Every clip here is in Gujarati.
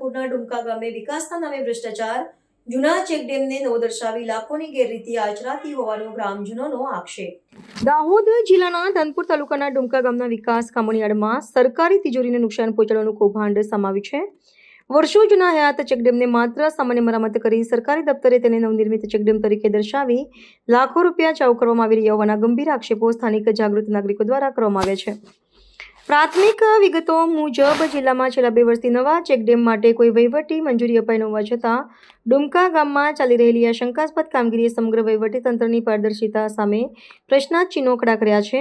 રોડના ડુમકા ગામે વિકાસના નામે ભ્રષ્ટાચાર, જૂના ચેકડેમને નો દર્શાવી લાખોની ગેરરીતિ આચરાતી હોવાનો ગ્રામજનોનો આક્ષેપ. દાહોદ જિલ્લાના ધનપુર તાલુકાના ડુમકા ગામના વિકાસ કામોની આડમાં સરકારી તિજોરીને નુકસાન પહોંચાડવાનું કૌભાંડ સમાવ્યું છે. વર્ષો જૂના હયાત ચેકડેમને માત્ર સામાન્ય મરામત કરી સરકારી દફતરે તેને નવનિર્મિત ચેકડેમ તરીકે દર્શાવી લાખો રૂપિયા ચાઉ કરવામાં આવી રહ્યા હોવાના ગંભીર આક્ષેપો સ્થાનિક જાગૃત નાગરિકો દ્વારા કરવામાં આવ્યા છે. પ્રાથમિક વિગતો મુજબ જિલ્લામાં છેલ્લા બે વર્ષથી નવા ચેકડેમ માટે કોઈ વહીવટી મંજૂરી અપાઈ ન હોવા છતાં ડુમકા ગામમાં ચાલી રહેલી આ શંકાસ્પદ કામગીરીએ સમગ્ર વહીવટી તંત્રની પારદર્શિતા સામે પ્રશ્નાર્થ ચિહ્નો ખડા કર્યા છે.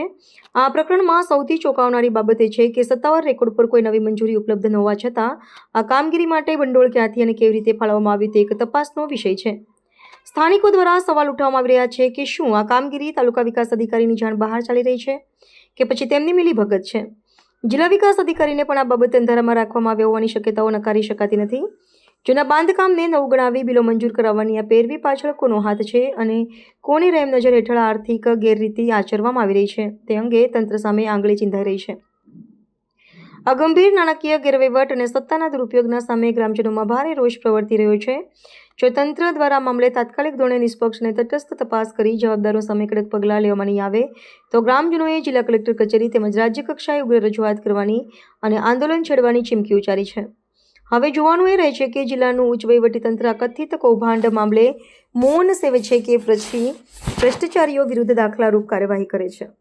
આ પ્રકરણમાં સૌથી ચોંકાવનારી બાબત એ છે કે સત્તાવાર રેકોર્ડ પર કોઈ નવી મંજૂરી ઉપલબ્ધ ન હોવા છતાં આ કામગીરી માટે ભંડોળ ક્યાંથી અને કેવી રીતે ફાળવવામાં આવ્યું તે એક તપાસનો વિષય છે. સ્થાનિકો દ્વારા સવાલ ઉઠાવવામાં આવી રહ્યા છે કે શું આ કામગીરી તાલુકા વિકાસ અધિકારીની જાણ બહાર ચાલી રહી છે કે પછી તેમની મિલીભગત છે? જિલ્લા વિકાસ અધિકારીને પણ આ બાબતે અંધારામાં રાખવામાં આવ્યા હોવાની શક્યતાઓ નકારી શકાતી નથી. જૂના બાંધકામને નવું ગણાવી બિલો મંજૂર કરાવવાની આ પેરવી પાછળ કોનો હાથ છે અને કોની રહેમ નજર હેઠળ આર્થિક ગેરરીતિ આચરવામાં આવી રહી છે તે અંગે તંત્ર સામે આંગળી ચિંધાઈ રહી છે. આ ગંભીર નાણાકીય ગેરવહીવટ અને સત્તાના દુરુપયોગના સામે ગ્રામજનોમાં ભારે રોષ પ્રવર્તી રહ્યો છે. જો તંત્ર દ્વારા મામલે તાત્કાલિક ધોરણે નિષ્પક્ષ અને તટસ્થ તપાસ કરી જવાબદારો સામે કડક પગલાં લેવામાં આવે, તો ગ્રામજનોએ જિલ્લા કલેક્ટર કચેરી તેમજ રાજ્ય કક્ષાએ ઉગ્ર રજૂઆત કરવાની અને આંદોલન છેડવાની ચીમકી ઉચ્ચારી છે. હવે જોવાનું એ રહે છે કે જિલ્લાનું ઉચ્ચ વહીવટીતંત્ર કથિત કૌભાંડ મામલે મૌન સેવે છે કે પછી ભ્રષ્ટાચારીઓ વિરુદ્ધ દાખલારૂપ કાર્યવાહી કરે છે.